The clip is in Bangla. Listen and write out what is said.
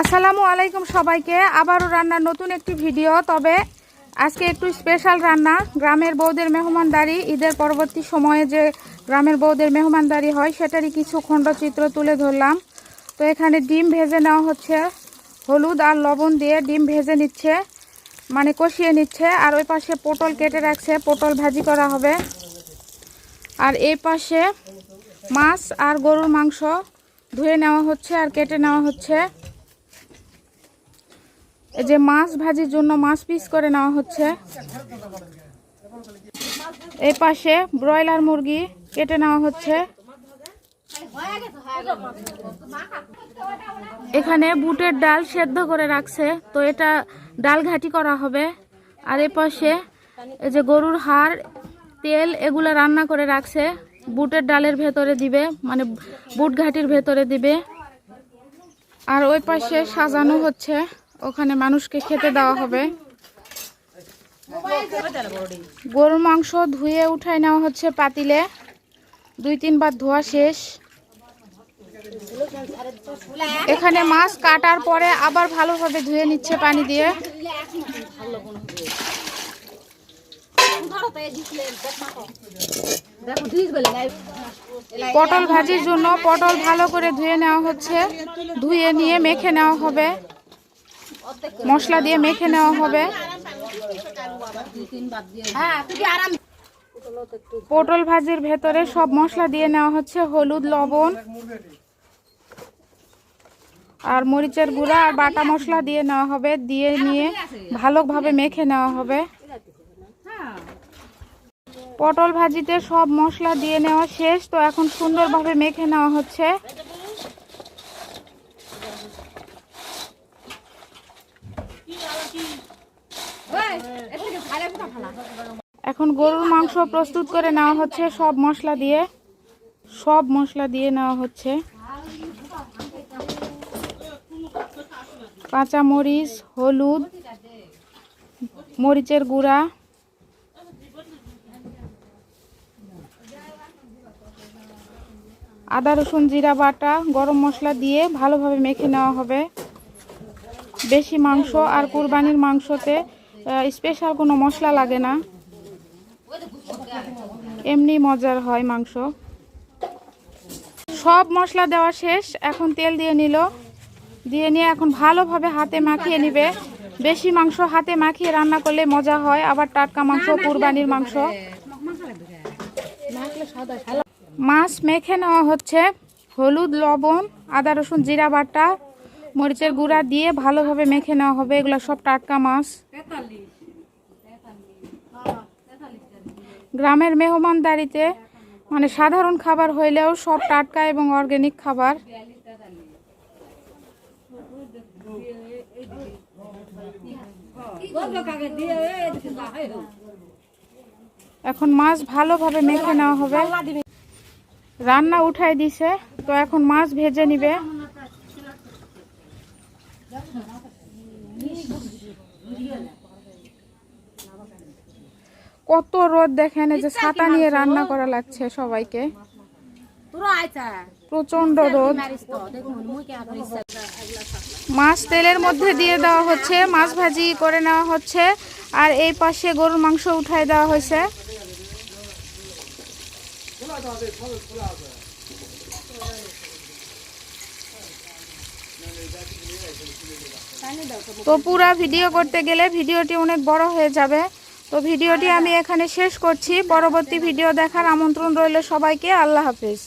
আসসালামু আলাইকুম সবাইকে। আবারও রান্নার নতুন একটি ভিডিও। তবে আজকে একটু স্পেশাল রান্না। গ্রামের বৌদের মেহমানদারি ঈদের পরবর্তী সময়ে যে গ্রামের বৌদের মেহমানদারি হয়, সেটারই কিছু খণ্ডচিত্র তুলে ধরলাম। তো এখানে ডিম ভেজে নেওয়া হচ্ছে। হলুদ আর লবণ দিয়ে ডিম ভেজে নিচ্ছে মানে কষিয়ে নিচ্ছে। আর ওই পাশে পটল কেটে রাখছে। পটল ভাজি করা হবে। আর এই পাশে মাছ আর গরুর মাংস ধুয়ে নেওয়া হচ্ছে আর কেটে নেওয়া হচ্ছে। এই যে মাছ ভাজির জন্য মাছ পিস করে নেওয়া হচ্ছে। এই পাশে ব্রয়লার মুরগি কেটে নেওয়া হচ্ছে। এখানে বুটের ডাল সেদ্ধ করে রাখছে, তো এটা ডাল ঘাটি করা হবে। আর এ পাশে এই যে গরুর হাড়, তেল এগুলো রান্না করে রাখছে। বুটের ডালের ভেতরে দিবে মানে বুট ঘাটির ভেতরে দিবে। আর ওই পাশে সাজানো হচ্ছে। ওখানে মানুষকে খেতে দেওয়া হবে। গরুর মাংস ধুয়ে উঠাই নেওয়া হচ্ছে পাতিলে। দুই তিনবার ধোয়া শেষ। এখানে মাছ কাটার পরে আবার ভালোভাবে ধুয়ে নিচ্ছে পানি দিয়ে। পটল ভাজির জন্য পটল ভালো করে ধুয়ে নেওয়া হচ্ছে। ধুয়ে নিয়ে মেখে নেওয়া হবে। মশলা দিয়ে মেখে নেওয়া হবে। পটল ভাজির ভেতরে সব মশলা দিয়ে নেওয়া হচ্ছে হলুদ লবণ আর মরিচের গুঁড়া আর বাটা মশলা দিয়ে নেওয়া হবে দিয়ে নিয়ে ভালোভাবে মেখে নেওয়া হবে। পটল ভাজিতে সব মশলা দিয়ে নেওয়া শেষ তো এখন সুন্দরভাবে মেখে নেওয়া হচ্ছে। এখন গরুর মাংস প্রস্তুত করে নেওয়া হচ্ছে, সব মশলা দিয়ে। সব মশলা দিয়ে নেওয়া হচ্ছে। কাঁচা মরিচ হলুদ, মরিচের গুঁড়া। আদা, রসুন, জিরা বাটা গরম মশলা দিয়ে ভালোভাবে মেখে নেওয়া হবে। বেশি মাংস আর কুরবানির মাংসতে স্পেশাল কোনো মশলা লাগে না। এমনি মজার হয় মাংস। সব মশলা দেওয়া শেষ, এখন তেল দিয়ে নিল। দিয়ে নিয়ে এখন ভালোভাবে হাতে মাখিয়ে নিবে। বেশি মাংস হাতে মাখিয়ে রান্না করলে মজা হয়, আবার টাটকা মাংস, কুরবানির মাংস। মাছ মেখে নেওয়া হচ্ছে। হলুদ, লবণ, আদা, রসুন, জিরা বাটা মরিচের গুঁড়া দিয়ে ভালোভাবে মেখে নেওয়া হবে। এগুলো সব টাটকা মাছ। গ্রামের মেহমানদারিতে মানে সাধারণ খাবার হইলেও সব টাটকা এবং অর্গানিক খাবার। এখন মাছ ভালোভাবে মেখে নেওয়া হবে। রান্না উঠাই দিছে, তো এখন মাছ ভেজে নিবে। কত রোদ দেখেন এই যে ছাতা নিয়ে রান্না করা লাগছে সবাইকে। প্রচণ্ড রোদ। মাছ তেলের মধ্যে দিয়ে দেওয়া হচ্ছে মাছ ভাজি করে নেওয়া হচ্ছে আর এই পাশে গরুর মাংস উঠাই দেওয়া হয়েছে। তো পুরা ভিডিও করতে গেলে ভিডিওটি অনেক বড় হয়ে যাবে। তো ভিডিওটি আমি এখানে শেষ করছি। পরবর্তী ভিডিও দেখার আমন্ত্রণ রইল সবাইকে। আল্লাহ হাফিজ।